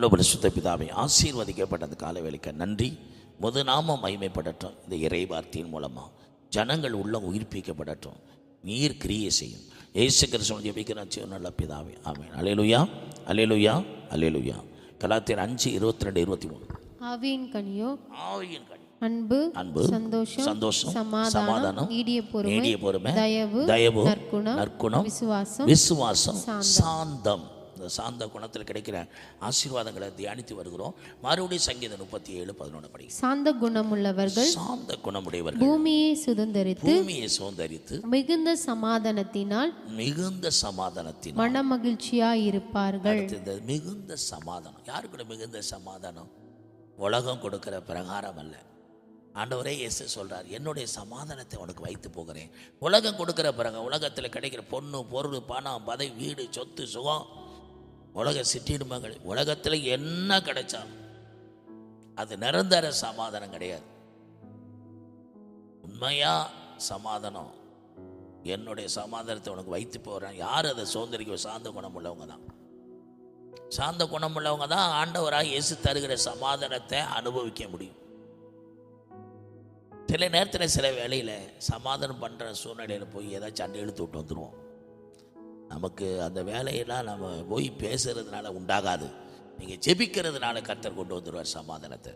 பரிசுத்த பிதாவை ஆசீர்வதிக்கப்பட்ட அந்த கால வேலைக்கு நன்றி. முது நாமம் மகிமைப்படட்டும். இந்த இறை வார்த்தையின் மூலமாக ஜனங்கள் உள்ள உயிர்ப்பிக்கப்படட்டும். நீர் கிரியை செய்யும். ஏசு கிருஷ்ணன் ஜெபிக்கிறான். நல்ல பிதாவே. ஆமென். அலேலுயா அலேலுயா அலேலுயா கலாத்தியர் அஞ்சு இருபத்தி ரெண்டு இருபத்தி மூணு ஆவியின் கனியோ ஆவியின் கனி. அன்பு அன்பு சந்தோஷம் சந்தோஷம் சமாதானம் நீடிய பொறுமை தயவு தயவு நற்குணம் நற்குணம் விசுவாசம் விசுவாசம் சாந்தம். இந்த சாந்த குணத்தில் கிடைக்கிற ஆசீர்வாதங்களை தியானித்து வருகிறோம். மறுபடியும் சங்கீதம் முப்பத்தி ஏழு பதினொன்று படி சாந்த குணமுள்ளவர்கள் சாந்த குணமுடையவர்கள். பூமியை சுதந்தரித்து பூமியை சுதந்தரித்து மிகுந்த சமாதானத்தினால் மிகுந்த சமாதானத்தின் மனமகிழ்ச்சியாய் இருப்பார்கள். இந்த மிகுந்த சமாதானம். யாரு கூட மிகுந்த சமாதானம்? உலகம் கொடுக்கிற பிரகாரம் அல்ல. ஆண்டவரே இயேசு சொல்றார் என்னுடைய சமாதானத்தை உனக்கு வைத்து போகிறேன். உலகம் கொடுக்கிற பிறகு உலகத்தில் கிடைக்கிற பொண்ணு பொருள் பணம் பதவி வீடு சொத்து சுகம் உலக சிற்றிடுமங்கள் உலகத்தில் என்ன கிடைச்சாலும் அது நிரந்தர சமாதானம் கிடையாது. உண்மையா சமாதானம்? என்னுடைய சமாதானத்தை உனக்கு வைத்து போகிறேன் யார் அதை சுதந்திரிக்க சார்ந்த குணம் உள்ளவங்க தான். சார்ந்த குணம் உள்ளவங்க தான் ஆண்டவராக இயேசு தருகிற சமாதானத்தை அனுபவிக்க முடியும். சில நேரத்தில் சில வேலையில் சமாதானம் பண்ணுற சூழ்நிலையில் போய் ஏதாச்சும் சண்டை இழுத்து விட்டு வந்துடுவோம் நமக்கு அந்த வேலையெல்லாம் நம்ம போய் பேசுறதுனால உண்டாகாது. நீங்கள் ஜெபிக்கிறதுனால கர்த்தர் கொண்டு வந்துடுவார் சமாதானத்தை.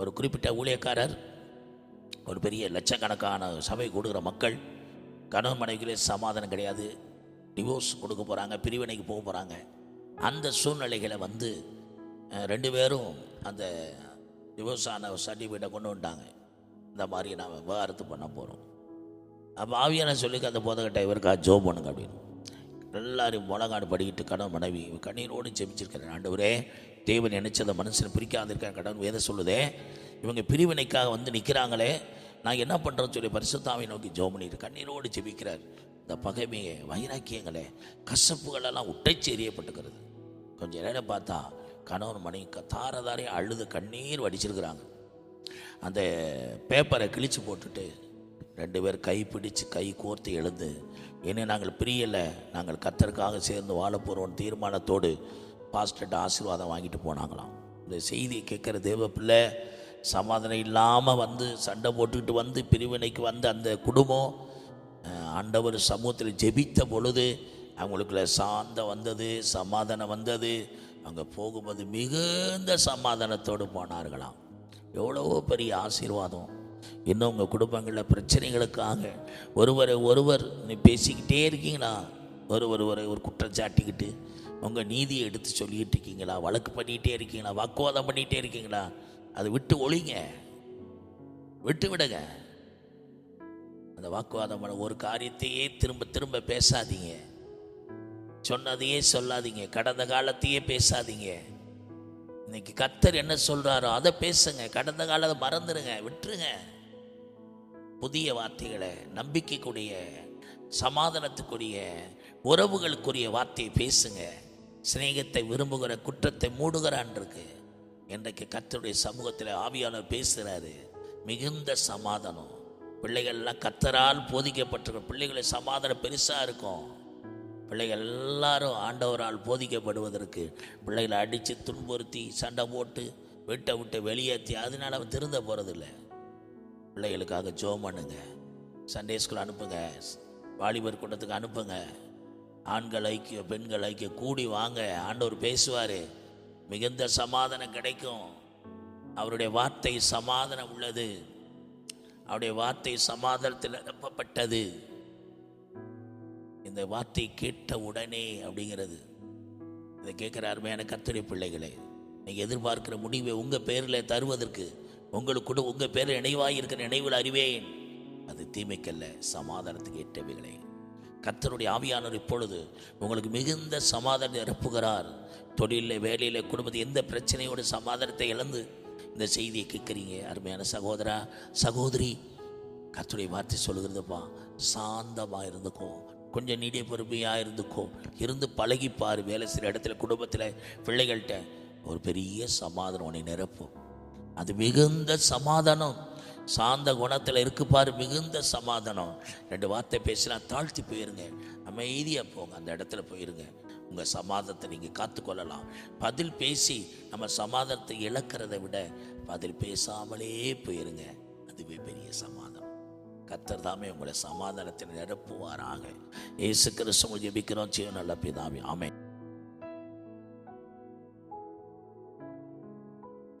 ஒரு குறிப்பிட்ட ஊழியக்காரர் ஒரு பெரிய லட்சக்கணக்கான சபை கொடுக்குற மக்கள் கணவன் மனைவிகளே சமாதானம் கிடையாது. டிவோர்ஸ் கொடுக்க போகிறாங்க பிரிவினைக்கு போக போகிறாங்க அந்த சூழ்நிலைகளை வந்து ரெண்டு பேரும் அந்த டிவோர்ஸ் ஆன சர்டிஃபிகேட்டை கொண்டு வந்துட்டாங்க. இந்த மாதிரி நாம் விவகாரத்து பண்ண போகிறோம் அப்போ ஆவியான சொல்லிக்க அந்த போதகட்டை இவருக்கா ஜோ பண்ணுங்க அப்படின்னு. எல்லாரும் முழங்காடு படிக்கிட்டு கணவன் மனைவி கண்ணீரோடு ஜெபிச்சிருக்கிறேன் ஆண்டவரே தேவன் நினைச்சதை மனுஷனை பிரிக்காதிருக்க கடன் வேத சொல்லுதே இவங்க பிரிவினைக்காக வந்து நிற்கிறாங்களே நான் என்ன பண்ணுறேன்னு சொல்லி பரிசுத்தாவை நோக்கி ஜோம் பண்ணிட்டு கண்ணீரோடு ஜெபிக்கிறார். இந்த பகைமையை வைராக்கியங்களே கசப்புகளெல்லாம் உட்டைச்சி எறியப்பட்டுக்கிறது. கொஞ்சம் நேரம் பார்த்தா கணவன் மனைவி க- தாரதாரையும் அழுது கண்ணீர் வடிச்சிருக்கிறாங்க. அந்த பேப்பரை கிழிச்சு போட்டுட்டு ரெண்டு பேர் கை பிடிச்சு கை கோர்த்து எழுந்து இனி நாங்கள் பிரியலை நாங்கள் கத்தருக்காக சேர்ந்து வாழ போகிறோம் தீர்மானத்தோடு பாஸ்டர்கிட்ட ஆசீர்வாதம் வாங்கிட்டு போனாங்களாம். இந்த செய்தியை கேட்குற தேவ பிள்ளை சமாதானம் இல்லாமல் வந்து சண்டை போட்டுக்கிட்டு வந்து பிரிவினைக்கு வந்த அந்த குடும்பம் ஆண்டவர் சமூகத்தில் ஜெபித்த பொழுது அவங்களுக்குள்ள சாந்தம் வந்தது சமாதானம் வந்தது. அங்கே போகும்போது மிகுந்த சமாதானத்தோடு போனார்களாம். எவ்வளவோ பெரிய ஆசீர்வாதம். இன்னும் உங்கள் குடும்பங்களில் பிரச்சனைகளுக்காக ஒருவரை ஒருவர் நீ பேசிக்கிட்டே இருக்கீங்களா? ஒருவர் ஒரு ஒரு குற்றச்சாட்டிக்கிட்டு உங்கள் நீதியை எடுத்து சொல்லிக்கிட்டு இருக்கீங்களா? வழக்கு பண்ணிகிட்டே இருக்கீங்களா? வாக்குவாதம் பண்ணிகிட்டே இருக்கீங்களா? அதை விட்டு ஒழிங்க. விட்டு விடுங்க. அந்த வாக்குவாதம் பண்ண ஒரு காரியத்தையே திரும்ப திரும்ப பேசாதீங்க. சொன்னதையே சொல்லாதீங்க. கடந்த காலத்தையே பேசாதீங்க. இன்னைக்கு கத்தர் என்ன சொல்றாரோ அதை பேசுங்க. கடந்த காலத்தை மறந்துடுங்க விட்டுருங்க. புதிய வார்த்தைகளை நம்பிக்கைக்குரிய சமாதானத்துக்குரிய உறவுகளுக்குரிய வார்த்தையை பேசுங்க. சிநேகத்தை விரும்புகிற குற்றத்தை மூடுகிறான் இருக்கு. இன்றைக்கு கத்தருடைய சமூகத்தில் ஆவியாளர் பேசுகிறாரு மிகுந்த சமாதானம். பிள்ளைகள்லாம் கத்தரால் போதிக்கப்பட்டிருக்க பிள்ளைகளை சமாதானம் பெருசாக இருக்கும். பிள்ளைகள் எல்லாரும் ஆண்டவரால் போதிக்கப்படுவதற்கு பிள்ளைகளை அடித்து துன்புறுத்தி சண்டை போட்டு வீட்டை விட்டு வெளியேற்றி அதனால அவன் திருந்த போகிறதில்ல பிள்ளைகளுக்காக ஜோம் பண்ணுங்க. சண்டே ஸ்கூல் அனுப்புங்க. வாலிபர் கூட்டத்துக்கு அனுப்புங்க. ஆண்கள் ஐக்கியம் பெண்கள் ஐக்கியம் கூடி வாங்க. ஆண்டவர் பேசுவார். மிகுந்த சமாதானம் கிடைக்கும். அவருடைய வார்த்தை சமாதானம் உள்ளது. அவருடைய வார்த்தை சமாதானத்தில் நிரப்பப்பட்டது. இந்த வார்த்தை கேட்ட உடனே அப்படிங்கிறது. இதை கேட்குற அருமையான கத்தடி பிள்ளைகளே நீங்கள் எதிர்பார்க்கிற முடிவை உங்கள் பேரில் தருவதற்கு உங்களுக்கு கூட உங்கள் பேரில் நினைவாக இருக்கிற நினைவில் அறிவேன். அது தீமைக்கல்ல சமாதானத்துக்கு ஏற்றவைகளே. கர்த்தருடைய ஆவியானவர் இப்பொழுது உங்களுக்கு மிகுந்த சமாதானம் நிரப்புகிறார். தொழிலில் வேலையில் குடும்பத்தில் எந்த பிரச்சனையோட சமாதானத்தை இழந்து இந்த செய்தியை கேட்குறீங்க அருமையான சகோதரா சகோதரி. கத்துடைய வார்த்தை சொல்லுகிறதுப்பா சாந்தமாக இருந்துக்கும் கொஞ்சம் நீடிய பொறுமையாக இருந்துக்கோ. இருந்து பழகிப்பார். வேலை செய்கிற இடத்துல குடும்பத்தில் பிள்ளைகள்கிட்ட ஒரு பெரிய சமாதானம் உன்னை நிரப்பும் அது மிகுந்த சமாதானம். சாந்த குணத்தில் இருக்குப்பார். மிகுந்த சமாதானம். ரெண்டு வார்த்தை பேசினா தாழ்த்தி போயிருங்க. அமைதியாக போங்க. அந்த இடத்துல போயிருங்க. உங்கள் சமாதானத்தை நீங்கள் காத்துக்கொள்ளலாம். பதில் பேசி நம்ம சமாதானத்தை இழக்கிறத விட பதில் பேசாமலே போயிருங்க. அதுவே பெரிய சமாதானம். கத்தர் தாமே உங்களை சமாதானத்தில் நிரப்புவாராக. இயேசு கிறிஸ்துவ ஜெபிக்கிறோம். ஜீவன் நல்ல பிதாவே. ஆமே